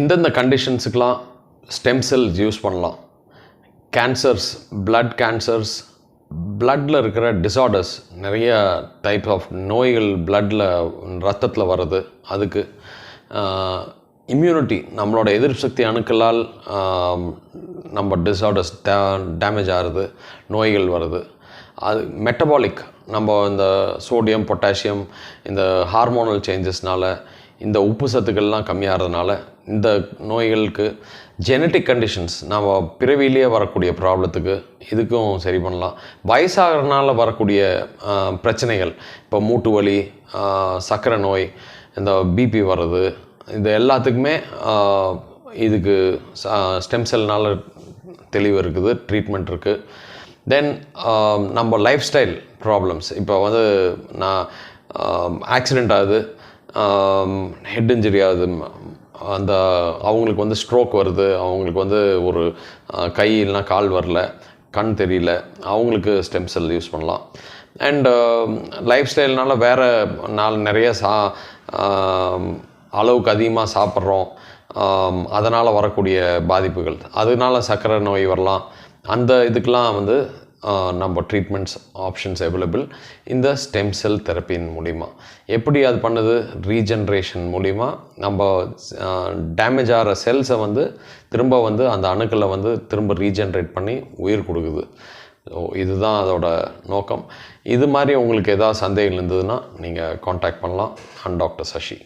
எந்தெந்த கண்டிஷன்ஸுக்கெலாம் stem cells use பண்ணலாம். கேன்சர்ஸ் பிளட் கேன்சர்ஸ் பிளட்டில் இருக்கிற டிசார்டர்ஸ் நிறைய டைப் ஆஃப் நோய்கள் பிளட்டில் ரத்தத்தில் வர்றது அதுக்கு இம்யூனிட்டி நம்மளோட எதிர்ப்பு சக்தி அணுக்களால் நம்ம டிசார்டர்ஸ் டே டேமேஜ் ஆகிறது நோய்கள் வருது அது மெட்டபாலிக் நம்ம இந்த சோடியம் பொட்டாசியம் இந்த ஹார்மோனல் சேஞ்சஸ்னால இந்த உப்பு சத்துக்கள்லாம் கம்மியாகிறதுனால இந்த நோய்களுக்கு ஜெனட்டிக் கண்டிஷன்ஸ் நம்ம பிறவியிலேயே வரக்கூடிய ப்ராப்ளத்துக்கு இதுக்கும் சரி பண்ணலாம். வயசாகிறதுனால வரக்கூடிய பிரச்சனைகள் இப்போ மூட்டு வலி சர்க்கரை நோய் இந்த பிபி வர்றது இது எல்லாத்துக்குமே இதுக்கு ஸ்டெம் செல்னால் தெளிவு இருக்குது ட்ரீட்மெண்ட் இருக்குது தென் நம்ம லைஃப் ஸ்டைல் ப்ராப்ளம்ஸ் இப்போ வந்து நான் ஆக்சிடெண்ட் ஆகுது ஹெட் இன்ஜுரி ஆகுது. அந்த அவங்களுக்கு வந்து ஸ்ட்ரோக் வருது. அவங்களுக்கு வந்து ஒரு கை இல்லைனா கால் வரல. கண் தெரியல. அவங்களுக்கு ஸ்டெம் செல் யூஸ் பண்ணலாம். அண்ட் லைஃப் ஸ்டைல்னால வேறு நாள் நிறைய சா அளவுக்கு அதிகமாக சாப்பிட்றோம். அதனால் வரக்கூடிய பாதிப்புகள். அதனால சர்க்கரை நோய் வரலாம். அந்த இதுக்கெலாம் வந்து நம்ம ட்ரீட்மெண்ட்ஸ் ஆப்ஷன்ஸ் அவைலபிள் இந்த ஸ்டெம் செல் தெரப்பின் மூலிமா எப்படி அது பண்ணுது? ரீஜென்ரேஷன் மூலிமா நம்ம டேமேஜ் ஆகிற செல்ஸை வந்து திரும்ப வந்து அந்த அணுக்களை வந்து திரும்ப ரீஜென்ரேட் பண்ணி உயிர் கொடுக்குது. ஸோ இதுதான் அதோட நோக்கம். இது மாதிரி உங்களுக்கு எதாவது சந்தேகம் இருந்ததுன்னா நீங்கள் காண்டாக்ட் பண்ணலாம். And doctor Sasi